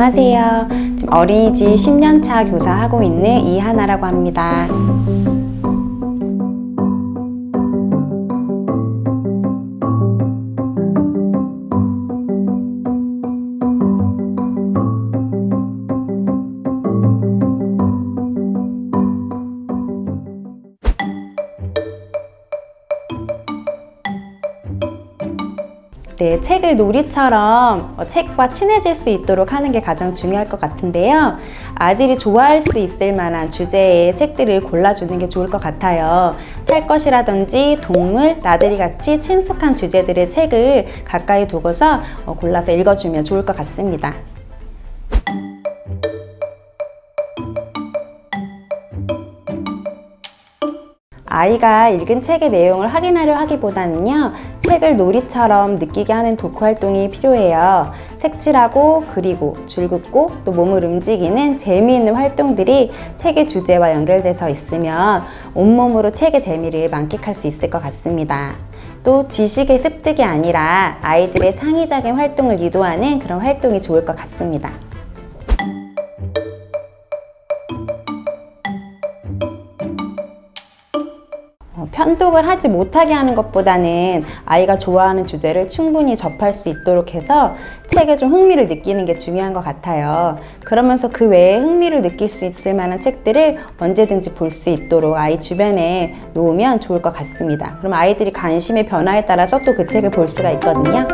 안녕하세요. 지금 어린이집 10년차 교사하고 있는 이하나라고 합니다. 네, 책을 놀이처럼 어, 책과 친해질 수 있도록 하는 게 가장 중요할 것 같은데요. 아들이 좋아할 수 있을 만한 주제의 책들을 골라주는 게 좋을 것 같아요. 탈 것이라든지 동물, 나들이 같이 친숙한 주제들의 책을 가까이 두고서 어, 골라서 읽어주면 좋을 것 같습니다. 아이가 읽은 책의 내용을 확인하려 하기보다는요, 책을 놀이처럼 느끼게 하는 독후 활동이 필요해요. 색칠하고 그리고 줄 긋고 또 몸을 움직이는 재미있는 활동들이 책의 주제와 연결돼서 있으면 온몸으로 책의 재미를 만끽할 수 있을 것 같습니다. 또 지식의 습득이 아니라 아이들의 창의적인 활동을 유도하는 그런 활동이 좋을 것 같습니다. 편독을 하지 못하게 하는 것보다는 아이가 좋아하는 주제를 충분히 접할 수 있도록 해서 책에 좀 흥미를 느끼는 게 중요한 것 같아요. 그러면서 그 외에 흥미를 느낄 수 있을 만한 책들을 언제든지 볼 수 있도록 아이 주변에 놓으면 좋을 것 같습니다. 그럼 아이들이 관심의 변화에 따라서 또 그 책을 볼 수가 있거든요.